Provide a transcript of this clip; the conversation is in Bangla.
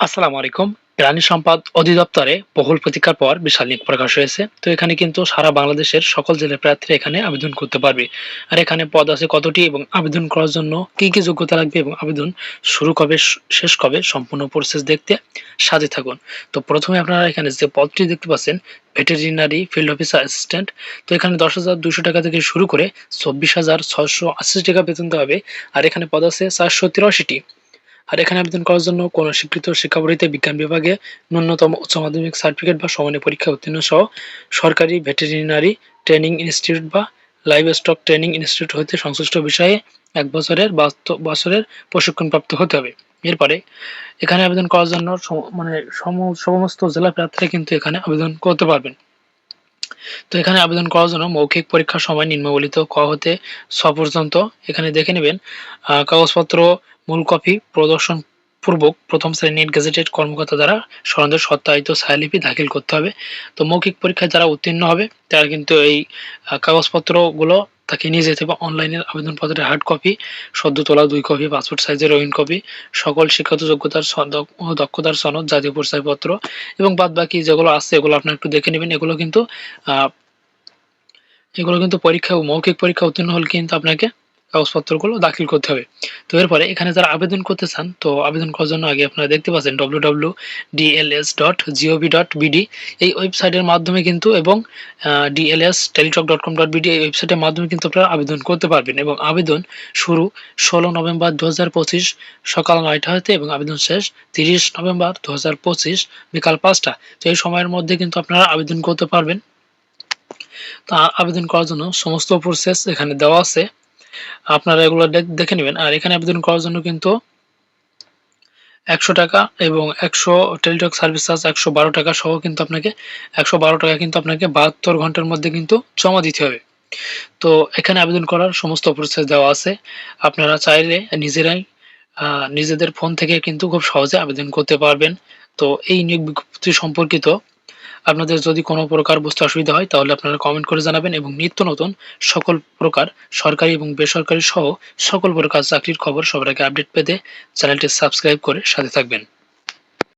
আসসালামু আলাইকুম। প্রাণী সম্পদ অধিদপ্তরে বহুল প্রতীক্ষার পর বিশাল নিয়োগ প্রকাশ হয়েছে। তো এখানে কিন্তু সারা বাংলাদেশের সকল জেলার প্রার্থীরা এখানে আবেদন করতে পারবে। আর এখানে পদ আছে কতটি এবং আবেদন করার জন্য কি, কি যোগ্যতা লাগবে এবং আবেদন শুরু কবে, শেষ কবে সম্পূর্ণ প্রসেস দেখতে সাথে থাকুন। তো প্রথমে আপনারা এখানে যে পদটি দেখতে পাচ্ছেন ভেটেরিনারি ফিল্ড অফিসার অ্যাসিস্ট্যান্ট। তো এখানে ৳১০,২০০ টাকা থেকে শুরু করে ৳২৪,৬৮০ টাকা বেতন দেওয়া হবে। আর এখানে পদ আছে ৪৮৩ টি। আর এখানে আবেদন করার জন্য কোনো স্বীকৃত শিক্ষা বোর্ডে বিজ্ঞান বিভাগে ন্যূনতম উচ্চ মাধ্যমিক সার্টিফিকেট বা সমানের পরীক্ষা উত্তীর্ণ সহ সরকারি ভেটেরিনারি ট্রেনিং ইনস্টিটিউট বা লাইভ স্টক ট্রেনিং ইনস্টিটিউট হতে সংশ্লিষ্ট বিষয়ে এক বছরের বাস্তব বছরের প্রশিক্ষণপ্রাপ্ত হতে হবে। এরপরে এখানে আবেদন করার জন্য মানে সম সমস্ত জেলা প্রার্থীরা কিন্তু এখানে আবেদন করতে পারবেন। তো এখানে আবেদন করার জন্য মৌখিক পরীক্ষার সময় নিম্নবলিত ক হতে ছ পর্যন্ত এখানে দেখে নেবেন কাগজপত্র, মূল কপি, প্রদর্শন পূর্বক প্রথম শ্রেণির গেজেটেড কর্মকর্তা দ্বারা সনদের সত্যায়িত ছায়ালিপি দাখিল করতে হবে। তো মৌখিক পরীক্ষায় যারা উত্তীর্ণ হবে তারা কিন্তু এই কাগজপত্রগুলো তাকে নিয়ে যেতে হবে অনলাইনের আবেদনপত্রের হার্ড কপি, সদ্য তোলা ২ কপি, পাসপোর্ট সাইজের রঙিন কপি, সকল শিক্ষাগত যোগ্যতার দক্ষতার সনদ, জাতীয় পরিচয়পত্র এবং বাদবাকি যেগুলো আছে এগুলো আপনারা একটু দেখে নেবেন। এগুলো কিন্তু এগুলো কিন্তু পরীক্ষা মৌখিক পরীক্ষা উত্তীর্ণ হলে কিন্তু আপনাকে কাগজপত্রগুলো দাখিল করতে হবে। তো এরপরে এখানে যারা আবেদন করতে চান, তো আবেদন করার জন্য আগে আপনারা দেখতে পাচ্ছেন W W DLS dot GOV dot BD এই ওয়েবসাইটের মাধ্যমে কিন্তু এবং DLS Teletalk dot com dot dls.teletalk.com.bd এই ওয়েবসাইটের মাধ্যমে কিন্তু আপনারা আবেদন করতে পারবেন এবং আবেদন শুরু ১৬ নভেম্বর ২০২৫ সকাল নয়টা হতে এবং আবেদন শেষ ৩০ নভেম্বর ২০২৫ বিকাল পাঁচটা তো এই সময়ের মধ্যে কিন্তু আপনারা আবেদন করতে পারবেন। তো আবেদন করার জন্য সমস্ত প্রসেস এখানে দেওয়া আছে। আপনারা এগুলো দেখে নেবেন। আর এখানে আবেদন করার জন্য কিন্তু ৳১০০ টাকা এবং ১০০ টেলিটক সার্ভিস চার্জ ৳১১২ টাকা সহ কিন্তু আপনাকে ৳১১২ টাকা কিন্তু আপনাকে ৭২ ঘণ্টার মধ্যে কিন্তু জমা দিতে হবে। তো এখানে আবেদন করার সমস্ত প্রসেস দেওয়া আছে। আপনারা চাইলে নিজেরাই নিজেদের ফোন থেকে কিন্তু খুব সহজে আবেদন করতে পারবেন। তো এই নিয়োগ বিজ্ঞপ্তি সম্পর্কিত আপনাদের যদি কোনো প্রকার বুঝতে অসুবিধা হয়, তাহলে আপনারা কমেন্ট করে জানাবেন এবং নিত্য নতুন সকল প্রকার সরকারি এবং বেসরকারি সহ সকল প্রকার চাকরির খবর সবার আগে আপডেট পেতে চ্যানেলটি সাবস্ক্রাইব করে সাথে থাকবেন।